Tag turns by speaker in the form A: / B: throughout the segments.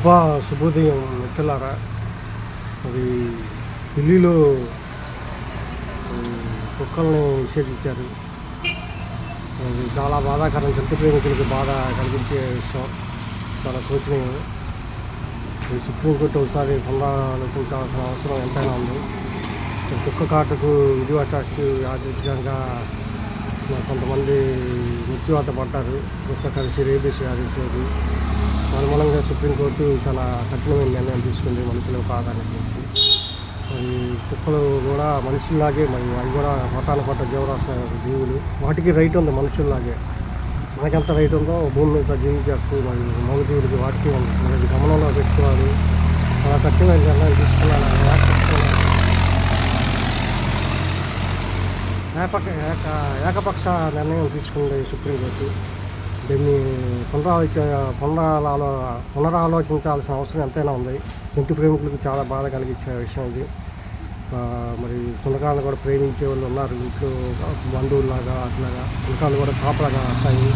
A: అబ్బా శుభోదయం మిత్రులారా. అది ఢిల్లీలో కుక్కల్ని నిషేధించారు. అది చాలా బాధాకరం జంతు ప్రేమికులకి బాధ కలిగించే విషయం చాలా శోచనీయం. ఈ సుప్రీంకోర్టు ఒకసారి పునరాలోచించాల్సిన అవసరం ఎంతైనా ఉంది. కుక్క కాటుకు విధివశాస్తు యాదృచ్ఛికంగా కొంతమంది మృత్యువాత పడ్డారు. కుక్క కలిసి రేబీస్ వ్యాధించేది అనుమానంగా సుప్రీంకోర్టు చాలా కఠినమైన నిర్ణయం తీసుకుంది మనుషుల ఆధారం గురించి. మరి కుక్కలు కూడా మనుషుల్లాగే మరి అవి కూడా మతాన పట్ట జీవరాశ జీవులు. వాటికి రైట్ ఉంది మనుషుల్లాగే. మనకెంత రైట్ ఉందో భూమి మీద జీవించే హక్కు మరి మగ జీవులకి వాటికి ఉంది. మరి గమనంలో పెట్టుకోవాలి. చాలా కఠినమైన నిర్ణయం తీసుకున్నాను. ఏపక ఏక ఏకపక్ష నిర్ణయం తీసుకుంది సుప్రీంకోర్టు. దీన్ని పునరాలోచ పునరాలో పునరాలోచించాల్సిన అవసరం ఎంతైనా ఉంది. జంతు ప్రేమికులకు చాలా బాధ కలిగించే విషయం ఇది. మరి తునకాలను కూడా ప్రేమించే వాళ్ళు ఉన్నారు. ఇంట్లో బంధువుల్లాగా అట్లాగా తునకాలు కూడా కాపలాగా వస్తాయి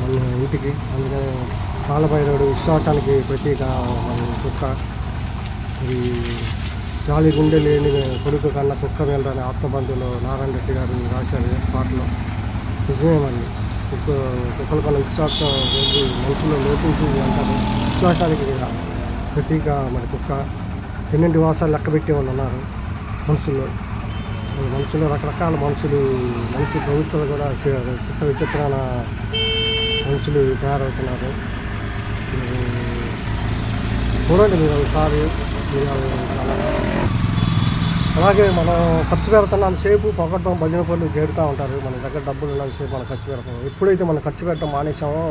A: మన ఇంటికి. అందుకని కాలభైరవుడు విశ్వాసానికి ప్రతీక మన కుక్క. ఇది జాలి గుండె లేని కొడుకు కన్నా కుక్క వెళ్ళడానికి ఆత్మబంధువులు నారాయణ రెడ్డి గారు రాశారు పాటలో. నిజమే కుక్క కుక్కల విశ్వాసం రోజు మనుషులు లోపించింది అంటారు విశ్వాసానికి ప్రతీక మరి కుక్క ఎన్నింటి వాసాలు లెక్క పెట్టే వాళ్ళు ఉన్నారు మనుషుల్లో. మనుషులు రకరకాల మనుషులు మనిషి ప్రభుత్వాలు కూడా చి- చిత్ర విచిత్రాల మనుషులు తయారవుతున్నారు. చూడండి మీరు ఒకసారి మీరు చాలా అలాగే మనం ఖర్చు పెడుతున్నాం సేపు పొగట్టం భజన పనులు చేరుతూ ఉంటారు. మన దగ్గర డబ్బులు ఉన్నంత సేపు మనం ఖర్చు పెడతాం. ఎప్పుడైతే మనం ఖర్చు పెట్టడం మానేసామో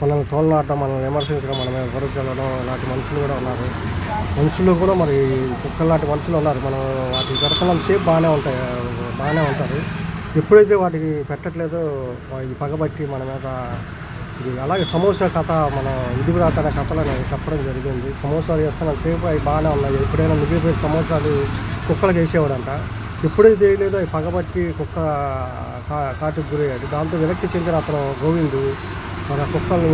A: మనల్ని తోలనాడటం మనం విమర్శించడం మనం మీద చల్లడం ఇలాంటి మనుషులు కూడా ఉన్నారు. మనుషులు కూడా మరి కుక్కలు లాంటి మనుషులు ఉన్నారు. మనం వాటికి పెడుతున్నాం సేపు బాగానే ఉంటాయి బాగానే ఉంటారు. ఎప్పుడైతే వాటికి పెట్టట్లేదో ఇది పగబట్టి మన మీద ఇది అలాగే సమోసా కథ మన ఇదిగురాత రాతనే కథలు నేను చెప్పడం జరిగింది. సమోసాలు చేస్తున్న సేపు అవి బాగానే ఉన్నాయి. ఎప్పుడైనా మిగిలిపోయిన సమోసాలు కుక్కలకు వేసేవాడంట ఎప్పుడైతే వేయలేదో అవి పగబట్టి కుక్క కా కాటుకు గురయ్యాడు దాంతో వెనక్కి చెందిన అతను గోవిందు మన కుక్కలు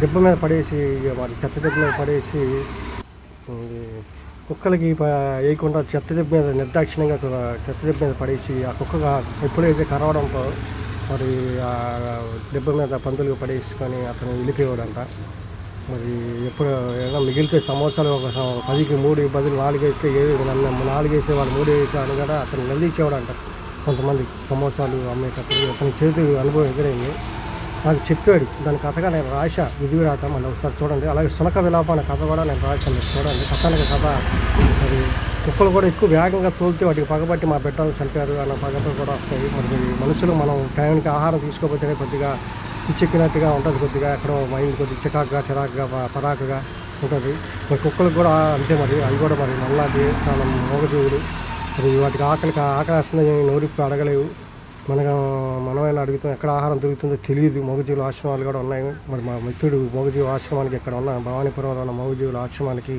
A: దెబ్బ మీద పడేసి మరి చెత్త దెబ్బ మీద పడేసి కుక్కలకి వేయకుండా చెత్త దెబ్బ మీద నిర్దాక్షిణ్యంగా చెత్త దెబ్బ మీద పడేసి ఆ కుక్కగా ఎప్పుడైతే కరవడంతో మరి ఆ దెబ్బ మీద పందులు పడేసుకొని అతను వెళ్ళిపోయాడంట మరి ఎప్పుడు ఏదో మిగిలితే సంవత్సరాలు ఒక పదికి మూడు బదులు నాలుగు వేస్తే ఏది నన్ను నాలుగు వేసే వాళ్ళు మూడు వేసే అని కూడా అతను నిలదీసేవాడంట కొంతమంది సమోసాలు అమ్మేటప్పుడు. అతని చేతి అనుభవం ఎదురైంది. నాకు చెప్పాడు దాని కథగా నేను రాశా విధి రాత మళ్ళీ ఒకసారి చూడండి. అలాగే సునక విలాప అనే కథ కూడా నేను రాశాను మీరు చూడండి. కథానికి కథ. మరి కుక్కలు కూడా ఎక్కువ వేగంగా తోలితే వాటికి పగబట్టి మా బిడ్డలు చంపారు అన్న పగతో కూడా వస్తాయి. మరి మనుషులు మనం టైంకి ఆహారం తీసుకోకపోతేనే కొద్దిగా పిచ్చెక్కినట్టుగా ఉంటుంది కొద్దిగా ఎక్కడో మైండ్ కొద్దిగా చికాకుగా చిరాకుగా పరాకుగా ఉంటుంది. మరి కుక్కలకు కూడా అంతే మరి అవి కూడా మరి మళ్ళీ చాలా మోగజీవులు. మరి వాటికి ఆకలికి ఆకలి వేస్తుందని నోరిప్పి అడగలేవు. మనకు మనమైనా అడుగుతాం ఎక్కడ ఆహారం దొరుకుతుందో తెలియదు. మగజీవుల ఆశ్రమాలు కూడా ఉన్నాయి. మరి మా మిత్రుడు మగజీవుల ఆశ్రమానికి ఇక్కడ ఉన్న భవానీపురంలో ఉన్న మగజీవుల ఆశ్రమానికి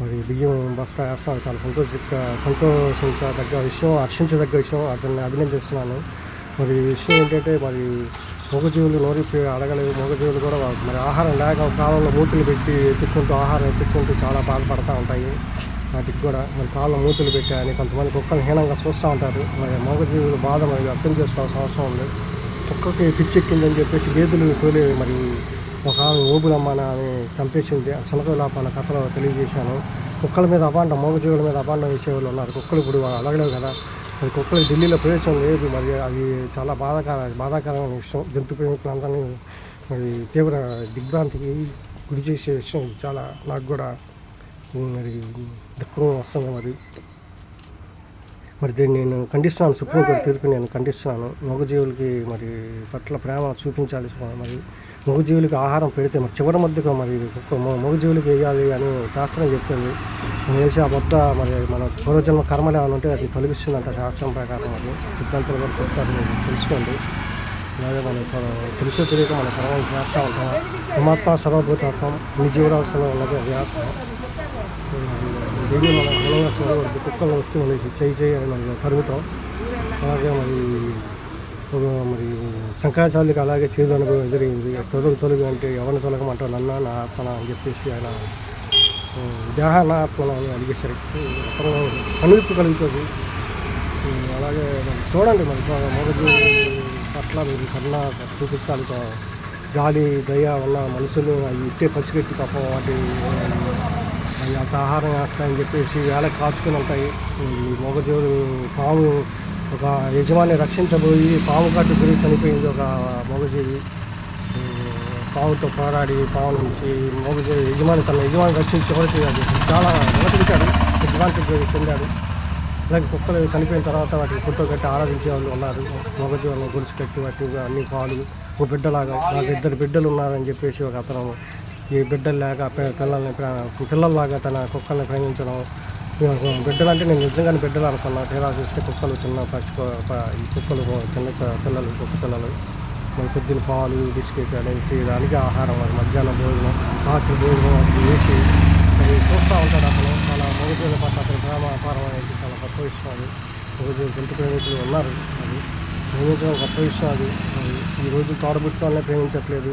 A: మరి బియ్యం బస్తా వేస్తాం చాలా సంతోష సంతోషించదగ్గ విషయం హర్షించదగ్గ విషయం. అతన్ని అభినందిస్తున్నాను. మరి విషయం ఏంటంటే మరి మూగజీవులు నోరిప్పి అడగలేవు మూగజీవులు కూడా మరి ఆహారం లేక కాలంలో మూతులు పెట్టి ఎత్తుక్కుంటూ ఆహారం ఎత్తుక్కుంటూ చాలా బాధపడుతూ ఉంటాయి. వాటికి కూడా మరి కాళ్ళ మూతులు పెట్టాయని కొంతమంది కుక్కలు హీనంగా చూస్తూ ఉంటారు. మరి మూగజీవుల బాధ మరి అర్థం చేసుకోవాల్సిన అవసరం ఉంది. కుక్కకి పిచ్చెక్కిందని చెప్పేసి గేదెలు తోలి మరి ఒక ఆమె అని ఆమె చంపేసింది. సునకలాప కథలో తెలియజేశాను. కుక్కల మీద అపాండం మూగజీవుల మీద అపాండం వేసేవాళ్ళు ఉన్నారు. కుక్కలు ఇప్పుడు అడగలేవు కదా. మరి కుక్కలు ఢిల్లీలో ప్రవేశం లేదు. మరి అది చాలా బాధాకర బాధాకరమైన విషయం. జంతు ప్రేమికులందరినీ మరి తీవ్ర దిగ్భ్రాంతికి గురి చేసే విషయం చాలా నాకు కూడా మరి దుఃఖం వస్తుంది మరి. మరి దీన్ని నేను ఖండిస్తున్నాను సుప్రీంకోర్టు తీర్పు నేను ఖండిస్తున్నాను మగజీవులకి మరి పట్ల ప్రేమ చూపించాలి మరి మగజీవులకి ఆహారం పెడితే మరి చివరి మధ్యగా మరి మగజీవులకి వేయాలి అని శాస్త్రం చెప్తుంది. వేసి ఆ మొత్త మరి మన పూర్వజన్మ కర్మలు ఏమైనా ఉంటే అది తొలగిస్తుందంట శాస్త్రం ప్రకారం అది. సిద్ధాంతాలు కూడా చెప్తారు. మీరు తెలుసుకోండి. అలాగే మనం తెలుసు తెలుసో తెలియక మన కర్మలు చేస్తూ ఉంటాం. పరమాత్మ సర్వభూతాత్మం నీ జీవరాశిలో ఉన్నది అది ఆత్మ దీన్ని మనం బలంగా చూడకూడదు కుక్కలు వస్తే మనకి చేయి చేయి అని మనం అలాగే మరి మరి శంకరాచార్యులకి అలాగే చేదు అనుభవం ఎదురైంది తొలగు తొలగు అంటే ఎవరిని తొలగమంటారు నన్న నా ఆత్మన అని చెప్పేసి ఆయన ఉమ్, దేహ నా ఆత్మన అని అడిగేసరికి అతను కనువిప్పు కలుగుతుంది. అలాగే మరి చూడండి మరి మొదటి పట్ల మీరు కన్నా చూపించాలి జాలి దయ ఉన్న మనుషులు అవి ఇట్టే పసిగట్టి పాపం వాటి అంత ఆహారం వేస్తాయని చెప్పేసి వేళ కాచుకుని ఉంటాయి. ఈ మూగజీవులు పాము ఒక యజమాని రక్షించబోయి పాము కట్టు గురి చనిపోయింది ఒక మొగజీవి. పావుతో పాముతో పోరాడి పాము నుంచి మొగజీవి యజమాని తన యజమాని రక్షించి ఎవరికి చాలా నిలబడిచాడు యజమానికి చెందాడు. అలాగే కుక్కలు చనిపోయిన తర్వాత వాటికి పుట్టో కట్టి ఆరాధించే వాళ్ళు ఉన్నారు. మగజీవులను గుడిసి కట్టి వాటి అన్ని పాలు ఒక బిడ్డలాగా నాకు ఇద్దరు బిడ్డలు ఉన్నారని చెప్పేసి ఒక అతను ఈ బిడ్డలు లేక పిల్లల్ని పిల్లల్లాగా తన కుక్కల్ని ప్రేమించడం. బిడ్డలు అంటే నేను నిజంగానే బిడ్డలు అనుకున్నా తీరా చూస్తే కుక్కలు చిన్న పచ్చి ఈ కుక్కలు చిన్న పిల్లలు కుక్క పిల్లలు. మరి పొద్దున పాలు బిస్కెట్ అనేది దానికి ఆహారం అది. మధ్యాహ్నం భోజనం రాత్రి భోజనం అది వేసి అది చూస్తూ ఉంటాడు అతను. చాలా మగజీవుల పట్ల అతని ప్రేమ అపారం అనేది చాలా గొప్ప విషయం అది. మగజీవులు జంతు ప్రేమికులు ఉన్నారు. అది ప్రేమించడం గొప్ప మరి ఈ రోజు తోడబుట్టుకోవాలనే ప్రేమించట్లేదు.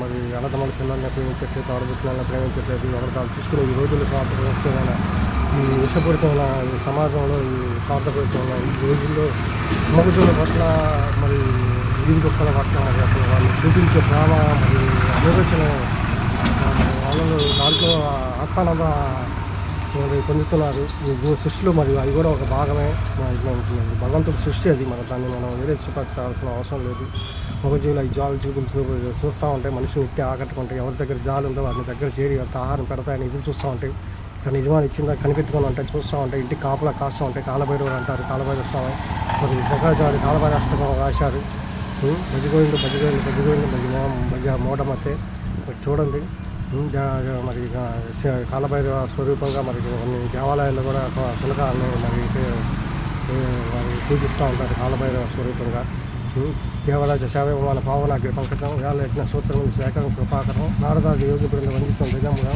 A: మరి అన్నదమ్ముల పిల్లల్ని ప్రేమించట్లేదు తోడబుట్టుకోవాలని ప్రేమించట్లేదు. ఎవరు తాను చూసుకునే ఈ రోజుల్లో స్వాతంత్రమైన ఈ విషపూరితమైన ఈ సమాజంలో ఈ స్వార్థపూరితమైన ఈ రోజుల్లో మనుషుల పట్ల మరి వీధి పట్ల మరి అసలు వాళ్ళు చూపించే ప్రేమ మరి అభిరుచిన వాళ్ళు దాంట్లో ఆత్మానంద పొందుతున్నారు ఈ భూ- సృష్టిలో మరియు అది కూడా ఒక భాగమే మరి భగవంతుడు సృష్టి అది మన దాన్ని మనం వేరే చూపించాల్సిన అవసరం లేదు మగజీవులు ఈ జాలు చూపులు చూపు చూస్తూ ఉంటాయి మనిషిని ఇట్టే ఆకట్టుకుంటాయి ఎవరి దగ్గర జాలు ఉందో వారిని దగ్గర చేరి అంత ఆహారం పెడతాయని ఎదురు చూస్తూ ఉంటాయి కానీ యజమాని ఇచ్చిందా కనిపెట్టుకొని ఉంటాయి చూస్తూ ఉంటాయి ఇంటికి కాపలా కాస్తూ ఉంటాయి కాలభైరవులు అంటారు కాలభైరవ స్వామి మరి శంకరాచార్య కాలభైరష్టం రాశారు ఉం, భజగోవింద భజగోవింద భజగోవింద భజ భజ చూడండి మరి కాలభైరవ స్వరూపంగా మరి కొన్ని దేవాలయాల్లో కూడా ఒక మరి మరి పూజిస్తూ ఉంటారు కాలభైరవ స్వరూపంగా. దేవరాజ సేవ సేవమాన పావనాగ్రి పంకటం వేల యజ్ఞ సూత్రం శేఖరం కృపాకరం నారదాది యోగి బృందం వందితం నిజముగా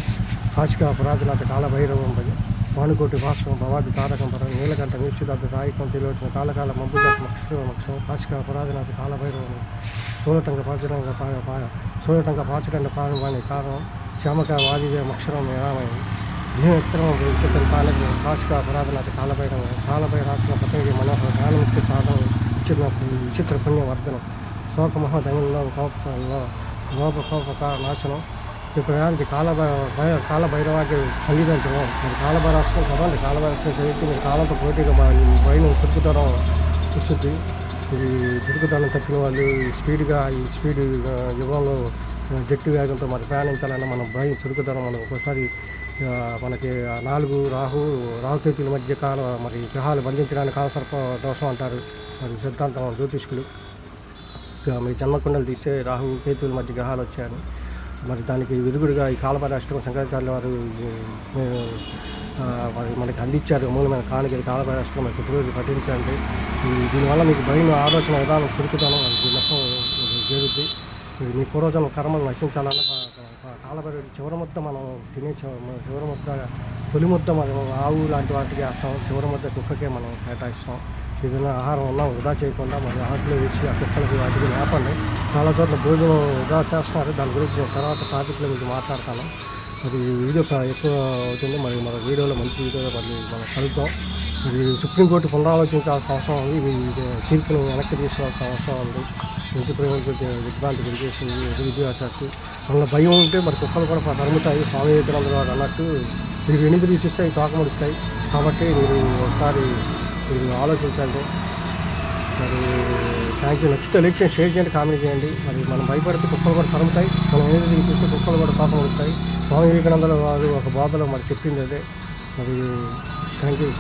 A: కాశిక పురాతనాథ కాలభైరవం భజ భానుకోటి భాస్కరం భవాది తారకం పరం నీలకంఠ నిశ్చితార్థ దాయకం తెలియవచ్చిన కాలకాల మబ్బుజాత మక్షం మక్షం కాశిక పురాతనాథ కాలభైరవం సోలటంక పాచరంగ పాయ పాయ సోలటంక పాచకండ పారవాణి కారణం శ్యామక వాదిజయ అక్షరం నిరామయం దీనోత్తరం విచిత్రం కాలజ్ఞ కాశిక అపరాధనాథ కాలభైరవం కాలభై రాష్ట్ర పతంగి మనోహర జ్ఞానముక్తి సాధనం విచిత్ర విచిత్ర పుణ్యవర్ధనం. శోక మహోదయంలో కోప లోప కోపక నాశనం. ఇప్పుడు కాల కాలభైరవాకి సంగీతించడం మీరు కాలభైరాష్ట్రం చదవండి కాలభైరాష్ట్రం చదివితే మీరు కాలంతో పోటీగా పైన చురుకుతనం వచ్చింది ఇది చురుకుతనం తప్పిన వాళ్ళు స్పీడ్గా ఈ స్పీడ్ యుగంలో జట్టు వేగంతో మరి ప్రయాణించాలన్న మనం భయం చురుకుదనం మనం ఒక్కోసారి మనకి నాలుగు రాహు రాహుకేతుల మధ్య కాల మరి గ్రహాలు బంధించడానికి కాలసర్ప దోషం అంటారు మరి సిద్ధాంతం జ్యోతిష్కులు. మీ జన్మకుండలు తీస్తే రాహు కేతువుల మధ్య గ్రహాలు వచ్చాయని. మరి దానికి విరుగుడుగా ఈ కాలపరాష్ట్రం శంకరాచార్య వారు ఆ, మరి మనకి అందించారు. మూలమైన కానుక కాలపరాష్ట్రం మనకి ప్రతిరోజు పఠించండి దీనివల్ల మీకు భయం ఆలోచన విధానం చురుకుతాను అది మొత్తం మీ పూర్వజన్మ కర్మలు నశించాలన్న కాలపరి చివరి ముద్ద మనం తినే చివరి ముద్ద తొలి ముద్ద మనం ఆవు లాంటి వాటికి వేస్తాం. చివరి ముద్ద కుక్కకే మనం కేటాయిస్తాం. ఏదైనా ఆహారం ఉన్నా వృధా చేయకుండా మరి ఆటలో వేసి ఆ కుక్కలకి వాటికి లేపండి చాలా చోట్ల భోజనం వృధా చేస్తున్నారు. దాని గురించి నేను తర్వాత టాపిక్లో మీకు మాట్లాడతాను. మరి వీడియో ఎక్కువ అవుతుంది. మరి మన వీడియోలో మంచి వీడియోలో మళ్ళీ మనం కలుద్దాం. ఇది సుప్రీంకోర్టు పునరాలోచించాల్సిన అవసరం ఉంది. ఇది తీర్పును వెనక్కి తీసుకోవాల్సిన అవసరం ఉంది. ఇంటి ప్రేమకు విభ్రాంతి గురిచేసింది విద్యాశాస్త్రి అందులో భయం ఉంటే మరి కుక్కలు కూడా తరుముతాయి. స్వామి విగ్రహాలు గారు అన్నట్టు మీరు ఎనిమిది ఇచ్చిస్తాయి తోకముడుస్తాయి కాబట్టి మీరు ఒకసారి మీరు ఆలోచించండి. మరి థ్యాంక్ యూ నచ్చితే లైక్ చేయండి షేర్ చేయండి కామెంట్ చేయండి. మరి మనం భయపడితే కుక్కలు కూడా తరుముతాయి. మనం ఏది చూస్తే కుక్కలు కూడా పాపం స్వామి వివేకానంద వారు ఒక బాధలో మరి చెప్పింది అదే. మరి థ్యాంక్ యూ